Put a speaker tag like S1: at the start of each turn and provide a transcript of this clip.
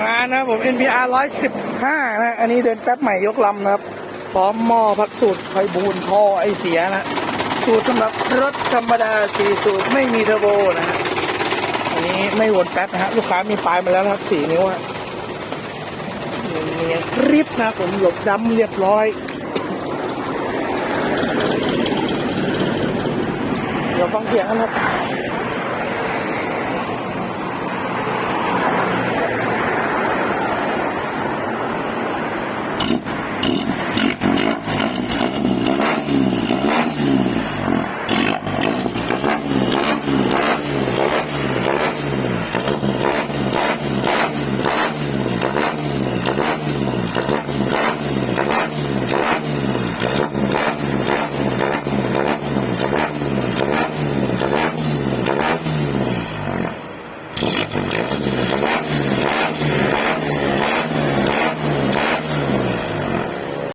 S1: งานนะผม NPR 115 นะ อันนี้เดินแป๊บใหม่ยกลำนะครับ พร้อมหม้อพักสูตรไฟบูนท่อไอเสียนะ สูตรสำหรับรถธรรมดา4สูตรไม่มีเทอร์โบนะฮะอันนี้ไม่วนแป๊บนะฮะ ลูกค้ามีปลายมาแล้วนะครับ4นิ้วอะเนียนๆริบนะผมหลบดำเรียบร้อยเดี๋ยวฟังเสียงกันครับ Thank